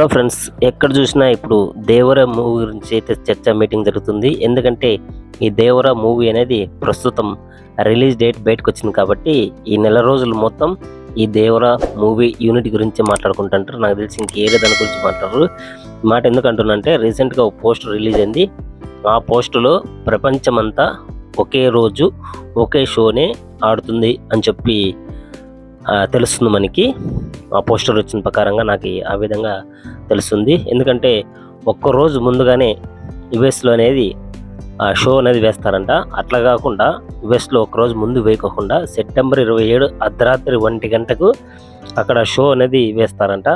Hello friends ఎక్కడ చూసినా ఇప్పుడు దేవర మూవీ గురించి అయితే చర్చ మీటింగ్ జరుగుతుంది. ఎందుకంటే ఈ దేవర మూవీ అనేది ప్రస్తుతం రిలీజ్ డేట్ బయటకు వచ్చింది కాబట్టి ఈ నెల రోజులు మొత్తం ఈ దేవర మూవీ యూనిట్ గురించి మాట్లాడుకుంటుంటారు. నాకు తెలిసి ఇంకేదో దాని గురించి మాట్లాడరు. మాట ఎందుకంటున్నంటే రీసెంట్గా ఒక పోస్ట్ రిలీజ్ అయింది. ఆ పోస్టులో ప్రపంచమంతా ఒకే రోజు ఒకే షోనే ఆడుతుంది అని చెప్పి తెలుస్తుంది మనకి. ఆ పోస్టర్ వచ్చిన ప్రకారంగా నాకు ఆ విధంగా తెలుస్తుంది. ఎందుకంటే ఒక్క రోజు ముందుగానే యుఎస్లో అనేది ఆ షో అనేది వేస్తారంట. అట్లా కాకుండా యుఎస్లో ఒకరోజు ముందు వేయకోకుండా సెప్టెంబర్ ఇరవై ఏడు అర్ధరాత్రి ఒంటి గంటకు అక్కడ షో అనేది వేస్తారంట.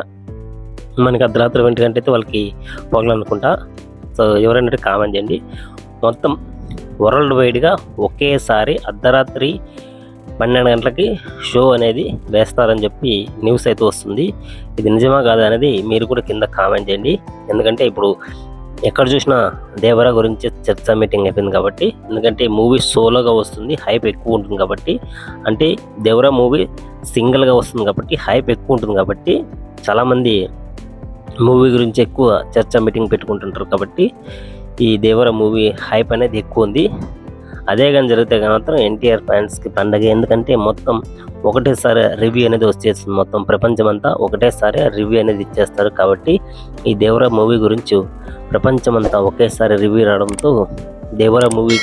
మనకి అర్ధరాత్రి ఒంటి గంట అయితే వాళ్ళకి పోగలనుకుంటా సో ఎవరైనా కామెంట్ చేయండి. మొత్తం వరల్డ్ వైడ్గా ఒకేసారి అర్ధరాత్రి పన్నెండు గంటలకి షో అనేది వేస్తారని చెప్పి న్యూస్ అయితే వస్తుంది. ఇది నిజమా కాదా అనేది మీరు కూడా కింద కామెంట్ చేయండి. ఎందుకంటే ఇప్పుడు ఎక్కడ చూసినా దేవరా గురించి చర్చ మీటింగ్ అయిపోయింది కాబట్టి ఎందుకంటే మూవీ సోలోగా వస్తుంది హైప్ ఎక్కువ ఉంటుంది కాబట్టి. అంటే దేవరా మూవీ సింగిల్గా వస్తుంది కాబట్టి హైప్ ఎక్కువ ఉంటుంది కాబట్టి చాలామంది మూవీ గురించి ఎక్కువ చర్చ మీటింగ్ పెట్టుకుంటుంటారు కాబట్టి ఈ దేవర మూవీ హైప్ అనేది ఎక్కువ ఉంది. అదే కానీ జరిగితే మాత్రం ఎన్టీఆర్ ఫ్యాన్స్కి పండగ. ఎందుకంటే మొత్తం ఒకటేసారి రివ్యూ అనేది వచ్చేస్తుంది మొత్తం ప్రపంచమంతా ఒకటేసారి రివ్యూ అనేది ఇచ్చేస్తారు కాబట్టి ఈ దేవర మూవీ గురించి ప్రపంచమంతా ఒకేసారి రివ్యూ రావడంతో దేవర మూవీ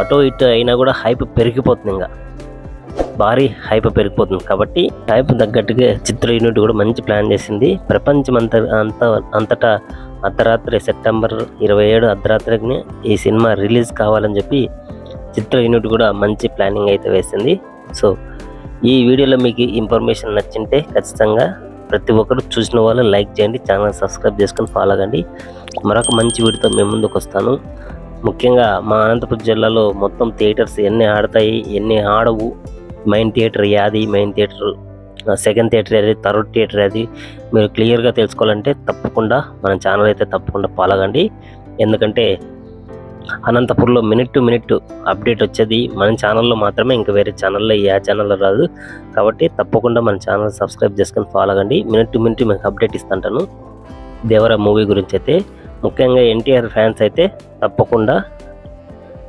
అటో ఇటు అయినా కూడా హైప్ పెరిగిపోతుంది ఇంకా. భారీ హైప్ పెరిగిపోతుంది కాబట్టి హైప్ తగ్గట్టుగా చిత్ర యూనిట్ కూడా మంచి ప్లాన్ చేసింది. ప్రపంచం అంత అంత అంతటా అర్ధరాత్రి సెప్టెంబర్ ఇరవై ఏడు అర్ధరాత్రికి ఈ సినిమా రిలీజ్ కావాలని చెప్పి చిత్ర యూనిట్ కూడా మంచి ప్లానింగ్ అయితే వేసింది. సో ఈ వీడియోలో మీకు ఇన్ఫర్మేషన్ నచ్చింటే ఖచ్చితంగా ప్రతి ఒక్కరు చూసిన వాళ్ళు లైక్ చేయండి ఛానల్ సబ్స్క్రైబ్ చేసుకొని ఫాలో అవ్వండి. మరొక మంచి వీడియోతో మేము ముందుకు వస్తాను. ముఖ్యంగా మా అనంతపురం జిల్లాలో మొత్తం థియేటర్స్ ఎన్ని ఆడతాయి ఎన్ని ఆడవు? మెయిన్ థియేటర్ యాది మెయిన్ థియేటర్ సెకండ్ థియేటర్ అది థర్డ్ థియేటర్ అది మీరు క్లియర్గా తెలుసుకోవాలంటే తప్పకుండా మన ఛానల్ అయితే తప్పకుండా పాలగండి ఎందుకంటే అనంతపూర్లో మినిట్ టు మినిట్ అప్డేట్ వచ్చేది. మన ఛానల్లో మాత్రమే ఇంకా వేరే ఛానల్లో ఏ ఛానల్లో రాదు. కాబట్టి తప్పకుండా మన ఛానల్ సబ్స్క్రైబ్ చేసుకొని ఫాలో అవ్వండి మినిట్ టు మినిట్ మీకు అప్డేట్ ఇస్తుంటాను. దేవర మూవీ గురించి అయితే ముఖ్యంగా ఎన్టీఆర్ ఫ్యాన్స్ అయితే తప్పకుండా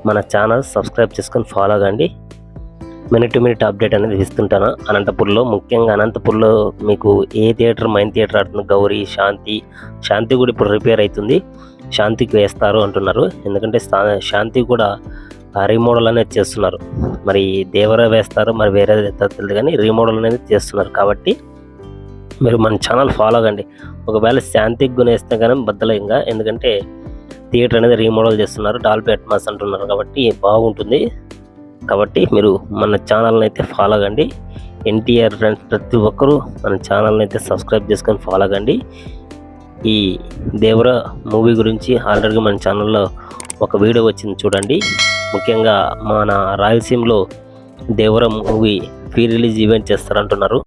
మన ఛానల్ సబ్స్క్రైబ్ చేసుకొని ఫాలో అవ్వండి మినిట్ టు మినిట్ అప్డేట్ అనేది ఇస్తుంటాను అనంతపూర్లో. ముఖ్యంగా అనంతపూర్లో మీకు ఏ థియేటర్ మైన్ థియేటర్ ఆడుతుంది? గౌరీ శాంతి శాంతి కూడా ఇప్పుడు రిపేర్ అవుతుంది. శాంతికి వేస్తారు అంటున్నారు. ఎందుకంటే శా- శాంతి కూడా రీమోడల్ అనేది చేస్తున్నారు. మరి దేవర వేస్తారు మరి వేరే తెలియదు కానీ రీమోడల్ అనేది చేస్తున్నారు. కాబట్టి మీరు మన ఛానల్ ఫాలో అవ్వండి ఒకవేళ శాంతికి గునేస్తే కానీ బద్దలంగా ఎందుకంటే థియేటర్ అనేది రీమోడల్ చేస్తున్నారు. డాల్బీ అట్మాస్ అంటున్నారు కాబట్టి బాగుంటుంది. కాబట్టి మీరు మన ఛానల్ని అయితే ఫాలో అవ్వండి ఎన్టీఆర్ ఫ్రెండ్స్ ప్రతి ఒక్కరూ మన ఛానల్ని అయితే సబ్స్క్రైబ్ చేసుకొని ఫాలో అవ్వండి ఈ దేవర మూవీ గురించి ఆల్రెడీ మన ఛానల్లో ఒక వీడియో వచ్చింది చూడండి. ముఖ్యంగా మన రాయలసీమలో Devara movie pre release event చేస్తారంటున్నారు.